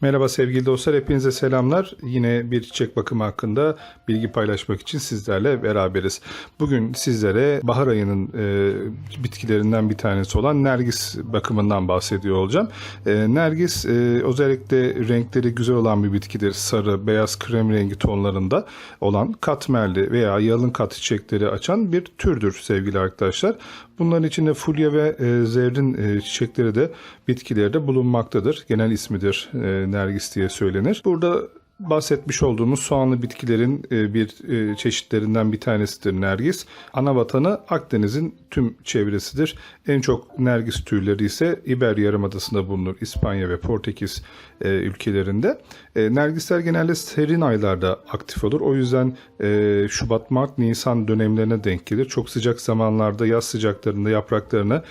Merhaba sevgili dostlar, hepinize selamlar. Yine bir çiçek bakımı hakkında bilgi paylaşmak için sizlerle beraberiz. Bugün sizlere bahar ayının e, bitkilerinden bir tanesi olan Nergis bakımından bahsediyor olacağım. E, Nergis e, özellikle renkleri güzel olan bir bitkidir. Sarı, beyaz, krem rengi tonlarında olan katmerli veya yalın kat çiçekleri açan bir türdür sevgili arkadaşlar. Bunların içinde fulya ve e, zerrin e, çiçekleri de bitkilerde bulunmaktadır. Genel ismidir e, nergis diye söylenir. Burada bahsetmiş olduğumuz soğanlı bitkilerin e, bir e, çeşitlerinden bir tanesidir nergis. Ana vatanı Akdeniz'in tüm çevresidir. En çok nergis türleri ise İber Yarımadası'nda bulunur. İspanya ve Portekiz e, ülkelerinde. Nergisler genelde serin aylarda aktif olur. O yüzden Şubat, Mart, Nisan dönemlerine denk gelir. Çok sıcak zamanlarda yaz sıcaklarında yapraklarını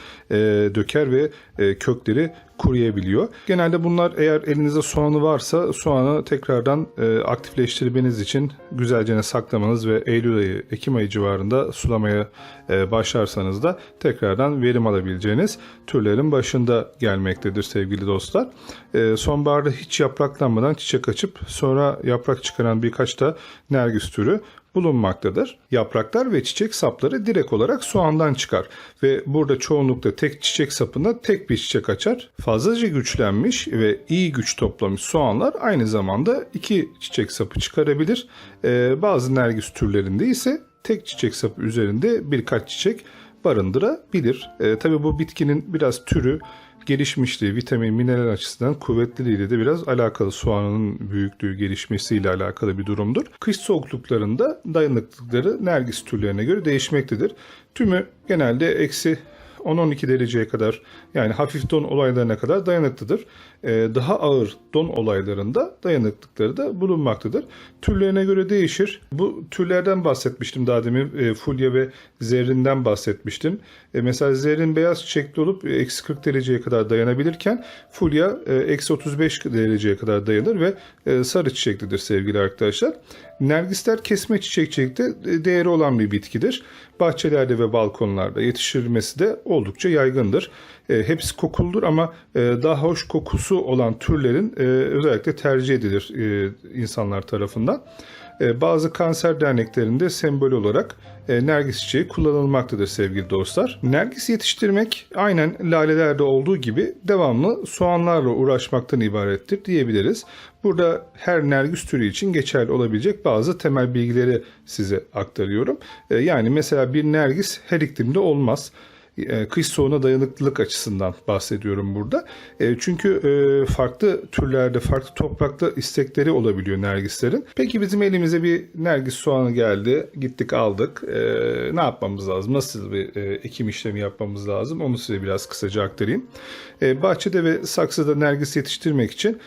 döker ve kökleri kuruyabiliyor. Genelde bunlar eğer elinizde soğanı varsa soğanı tekrardan e, aktifleştirmeniz için güzelce saklamanız ve Eylül ayı, Ekim ayı civarında sulamaya e, başlarsanız da tekrardan verim alabileceğiniz türlerin başında gelmektedir sevgili dostlar. E, sonbaharda hiç yapraklanmadan çiçek açıp sonra yaprak çıkaran birkaç da nergis türü bulunmaktadır. Yapraklar ve çiçek sapları direkt olarak soğandan çıkar ve burada çoğunlukla tek çiçek sapında tek bir çiçek açar. Fazlaca güçlenmiş ve iyi güç toplamış soğanlar aynı zamanda iki çiçek sapı çıkarabilir. Ee, bazı nergis türlerinde ise tek çiçek sapı üzerinde birkaç çiçek barındırabilir. Ee, tabii bu bitkinin biraz türü gelişmişliği, vitamin, mineral açısından kuvvetliliğiyle de biraz alakalı. Soğanın büyüklüğü gelişmesiyle alakalı bir durumdur. Kış soğukluklarında dayanıklıkları nergis türlerine göre değişmektedir. Tümü genelde eksi 10-12 dereceye kadar yani hafif don olaylarına kadar dayanıklıdır. Ee, daha ağır don olaylarında dayanıklıkları da bulunmaktadır. Türlerine göre değişir. Bu türlerden bahsetmiştim daha demin. E, fulya ve zerrinden bahsetmiştim. E, mesela zerrin beyaz çiçekli olup e, eksi 40 dereceye kadar dayanabilirken fulya e, eksi 35 dereceye kadar dayanır ve e, sarı çiçeklidir sevgili arkadaşlar. Nergisler kesme çiçekçilikte değeri olan bir bitkidir. Bahçelerde ve balkonlarda yetiştirilmesi de oldukça yaygındır. E, hepsi kokuludur ama e, daha hoş kokusu olan türlerin e, özellikle tercih edilir e, insanlar tarafından. E, bazı kanser derneklerinde sembol olarak e, nergis çiçeği kullanılmaktadır sevgili dostlar. Nergis yetiştirmek aynen lalelerde olduğu gibi devamlı soğanlarla uğraşmaktan ibarettir diyebiliriz. Burada her nergis türü için geçerli olabilecek bazı temel bilgileri size aktarıyorum. E, yani mesela bir nergis her iklimde olmaz e, kış soğuğuna dayanıklılık açısından bahsediyorum burada. E, çünkü e, farklı türlerde, farklı toprakta istekleri olabiliyor nergislerin. Peki bizim elimize bir nergis soğanı geldi. Gittik aldık. Ne yapmamız lazım? Nasıl bir ekim işlemi yapmamız lazım? Onu size biraz kısaca aktarayım. Bahçede ve saksıda nergis yetiştirmek için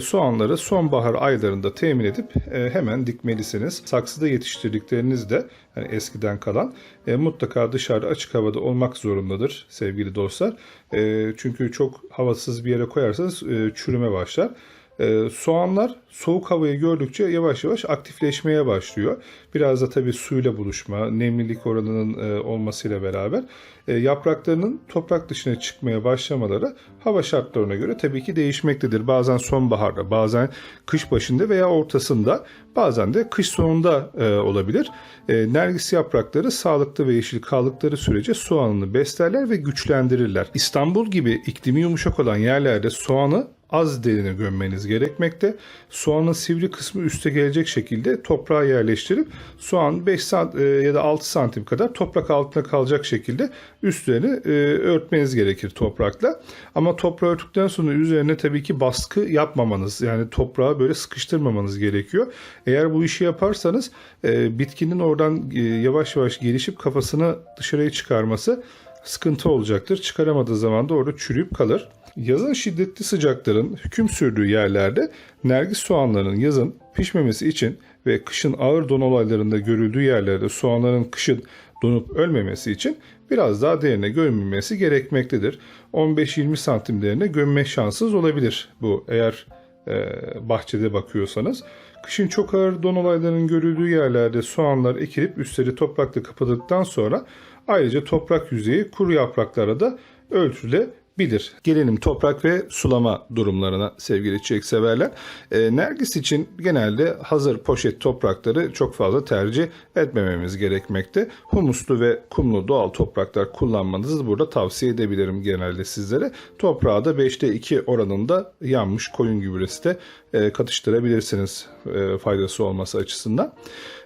soğanları sonbahar aylarında temin edip hemen dikmelisiniz. Saksıda yetiştirdikleriniz de yani eskiden kalan mutlaka dışarıda açık havada olmak zorunda zorundadır sevgili dostlar. E, çünkü çok havasız bir yere koyarsanız e, çürüme başlar. E, soğanlar soğuk havayı gördükçe yavaş yavaş aktifleşmeye başlıyor. Biraz da tabii suyla buluşma, nemlilik oranının e, olmasıyla beraber e, yapraklarının toprak dışına çıkmaya başlamaları hava şartlarına göre tabii ki değişmektedir. Bazen sonbaharda, bazen kış başında veya ortasında, bazen de kış sonunda e, olabilir. E, nergis yaprakları sağlıklı ve yeşil kaldıkları sürece soğanını beslerler ve güçlendirirler. İstanbul gibi iklimi yumuşak olan yerlerde soğanı az derine gömmeniz gerekmekte. Soğanın sivri kısmı üste gelecek şekilde toprağa yerleştirip soğan 5 sant ya da 6 santim kadar toprak altına kalacak şekilde üstlerini e, örtmeniz gerekir toprakla. Ama toprağı örttükten sonra üzerine tabii ki baskı yapmamanız yani toprağı böyle sıkıştırmamanız gerekiyor. Eğer bu işi yaparsanız e, bitkinin oradan e, yavaş yavaş gelişip kafasını dışarıya çıkarması sıkıntı olacaktır. Çıkaramadığı zaman da orada çürüyüp kalır. Yazın şiddetli sıcakların hüküm sürdüğü yerlerde nergis soğanlarının yazın pişmemesi için ve kışın ağır don olaylarında görüldüğü yerlerde soğanların kışın donup ölmemesi için biraz daha derine gömülmesi gerekmektedir. 15-20 santim derine gömme şansınız olabilir bu eğer e, bahçede bakıyorsanız. Kışın çok ağır don olaylarının görüldüğü yerlerde soğanlar ekilip üstleri toprakla kapatıldıktan sonra ayrıca toprak yüzeyi kuru yapraklara da ölçüle bilir. Gelelim toprak ve sulama durumlarına sevgili çiçek severler. E, Nergis için genelde hazır poşet toprakları çok fazla tercih etmememiz gerekmekte. Humuslu ve kumlu doğal topraklar kullanmanızı burada tavsiye edebilirim genelde sizlere. Toprağa da 5'te 2 oranında yanmış koyun gübresi de e, katıştırabilirsiniz e, faydası olması açısından.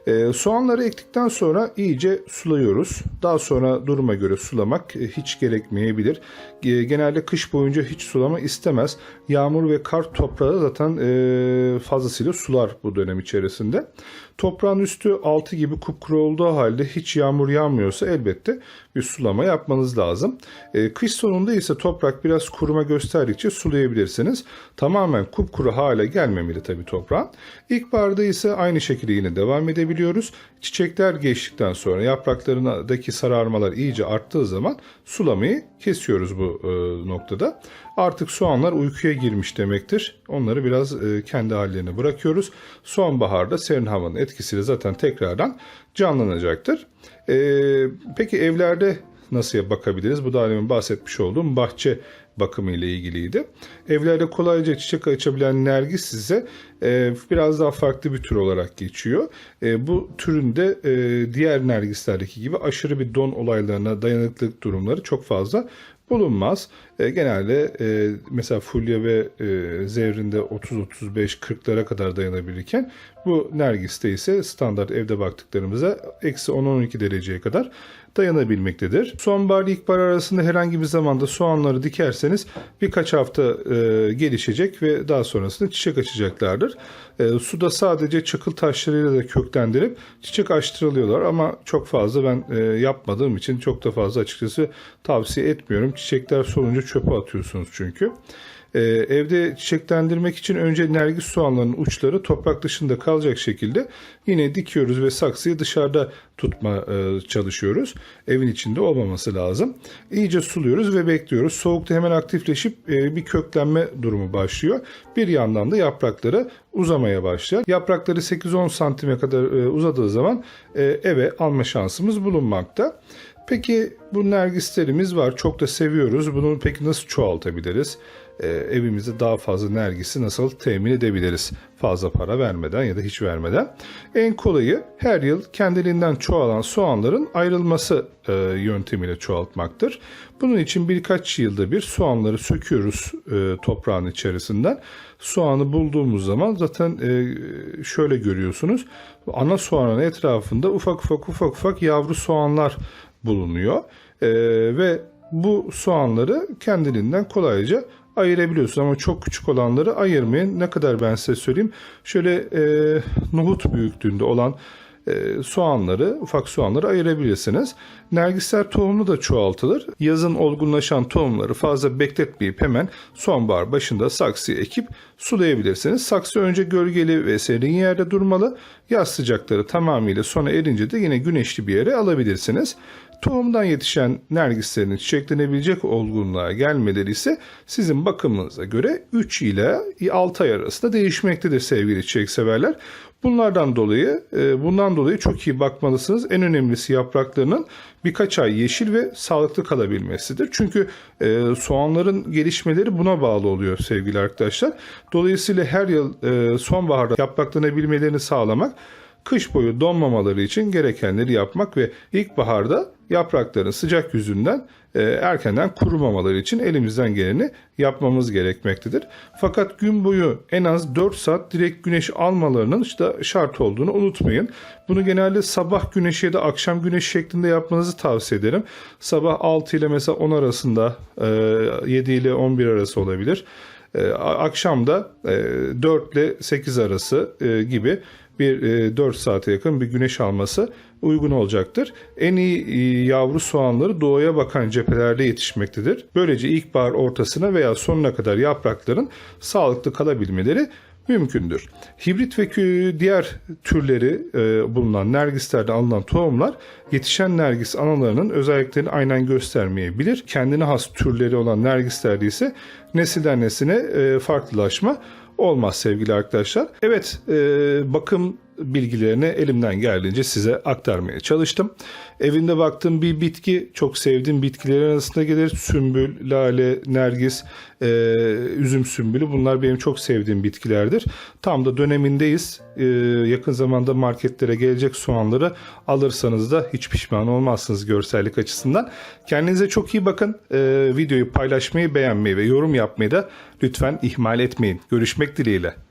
E, soğanları ektikten sonra iyice sulayıyoruz. Daha sonra duruma göre sulamak e, hiç gerekmeyebilir. E, genelde kış boyunca hiç sulama istemez. Yağmur ve kar toprağı zaten e, fazlasıyla sular bu dönem içerisinde. Toprağın üstü altı gibi kupkuru olduğu halde hiç yağmur yağmıyorsa elbette bir sulama yapmanız lazım. E, kış sonunda ise toprak biraz kuruma gösterdikçe sulayabilirsiniz. Tamamen kupkuru hale gelmemeli tabii toprağın. İlkbaharda ise aynı şekilde yine devam edebiliyoruz. Çiçekler geçtikten sonra yapraklarındaki sararmalar iyice arttığı zaman sulamayı kesiyoruz bu e, noktada. Artık soğanlar uykuya girmiş demektir. Onları biraz e, kendi hallerine bırakıyoruz. Sonbaharda serin havanın etkisiyle zaten tekrardan canlanacaktır. E, peki evlerde nasıl bakabiliriz? Bu da demin bahsetmiş olduğum bahçe bakımı ile ilgiliydi. Evlerde kolayca çiçek açabilen nergis size e, biraz daha farklı bir tür olarak geçiyor. E, bu türün de e, diğer nergislerdeki gibi aşırı bir don olaylarına dayanıklılık durumları çok fazla bulunmaz. E, genelde e, mesela fulya ve e, zevrinde 30-35-40'lara kadar dayanabilirken bu nergiste ise standart evde baktıklarımıza eksi 10-12 dereceye kadar dayanabilmektedir. Sonbahar ilkbahar arasında herhangi bir zamanda soğanları dikerseniz birkaç hafta e, gelişecek ve daha sonrasında çiçek açacaklardır. E, suda sadece çakıl taşlarıyla da köklendirip çiçek açtırılıyorlar ama çok fazla ben e, yapmadığım için çok da fazla açıkçası tavsiye etmiyorum. Çiçekler solunca çöpe atıyorsunuz çünkü. Ee, evde çiçeklendirmek için önce nergis soğanların uçları toprak dışında kalacak şekilde yine dikiyoruz ve saksıyı dışarıda tutma e, çalışıyoruz. Evin içinde olmaması lazım. İyice suluyoruz ve bekliyoruz. Soğukta hemen aktifleşip e, bir köklenme durumu başlıyor. Bir yandan da yaprakları uzamaya başlar. Yaprakları 8-10 santime kadar e, uzadığı zaman e, eve alma şansımız bulunmakta. Peki bu nergislerimiz var. Çok da seviyoruz. Bunu peki nasıl çoğaltabiliriz? Ee, evimizde daha fazla nergisi nasıl temin edebiliriz? Fazla para vermeden ya da hiç vermeden. En kolayı her yıl kendiliğinden çoğalan soğanların ayrılması e, yöntemiyle çoğaltmaktır. Bunun için birkaç yılda bir soğanları söküyoruz e, toprağın içerisinden. Soğanı bulduğumuz zaman zaten e, şöyle görüyorsunuz. Ana soğanın etrafında ufak ufak ufak ufak yavru soğanlar bulunuyor. E, ve bu soğanları kendiliğinden kolayca ayırabiliyorsunuz ama çok küçük olanları ayırmayın. Ne kadar ben size söyleyeyim. Şöyle e, nohut büyüklüğünde olan e, soğanları, ufak soğanları ayırabilirsiniz. Nergisler tohumu da çoğaltılır. Yazın olgunlaşan tohumları fazla bekletmeyip hemen sonbahar başında saksıya ekip sulayabilirsiniz. Saksı önce gölgeli ve serin yerde durmalı. Yaz sıcakları tamamıyla sona erince de yine güneşli bir yere alabilirsiniz. Tohumdan yetişen nergislerin çiçeklenebilecek olgunluğa gelmeleri ise sizin bakımınıza göre 3 ile 6 ay arasında değişmektedir sevgili çiçek severler. Bunlardan dolayı e, bundan dolayı çok iyi bakmalısınız. En önemlisi yapraklarının birkaç ay yeşil ve sağlıklı kalabilmesidir. Çünkü e, soğanların gelişmeleri buna bağlı oluyor sevgili arkadaşlar. Dolayısıyla her yıl e, sonbaharda yapraklanabilmelerini sağlamak kış boyu donmamaları için gerekenleri yapmak ve ilkbaharda yaprakların sıcak yüzünden e, erkenden kurumamaları için elimizden geleni yapmamız gerekmektedir. Fakat gün boyu en az 4 saat direkt güneş almalarının işte şart olduğunu unutmayın. Bunu genelde sabah güneşi ya da akşam güneşi şeklinde yapmanızı tavsiye ederim. Sabah 6 ile mesela 10 arasında e, 7 ile 11 arası olabilir. E, akşam da e, 4 ile 8 arası e, gibi bir e, 4 saate yakın bir güneş alması uygun olacaktır. En iyi e, yavru soğanları doğuya bakan cephelerde yetişmektedir. Böylece ilkbahar ortasına veya sonuna kadar yaprakların sağlıklı kalabilmeleri mümkündür. Hibrit ve diğer türleri e, bulunan nergislerden alınan tohumlar yetişen nergis analarının özelliklerini aynen göstermeyebilir. Kendine has türleri olan nergislerde ise nesilden nesine e, farklılaşma olmaz sevgili arkadaşlar. Evet e, bakım bilgilerini elimden geldiğince size aktarmaya çalıştım. Evinde baktığım bir bitki çok sevdiğim bitkilerin arasında gelir. Sümbül, lale, nergis, e, üzüm sümbülü bunlar benim çok sevdiğim bitkilerdir. Tam da dönemindeyiz. E, yakın zamanda marketlere gelecek soğanları alırsanız da hiç pişman olmazsınız görsellik açısından. Kendinize çok iyi bakın. E, videoyu paylaşmayı, beğenmeyi ve yorum yapmayı da lütfen ihmal etmeyin. Görüşmek dileğiyle.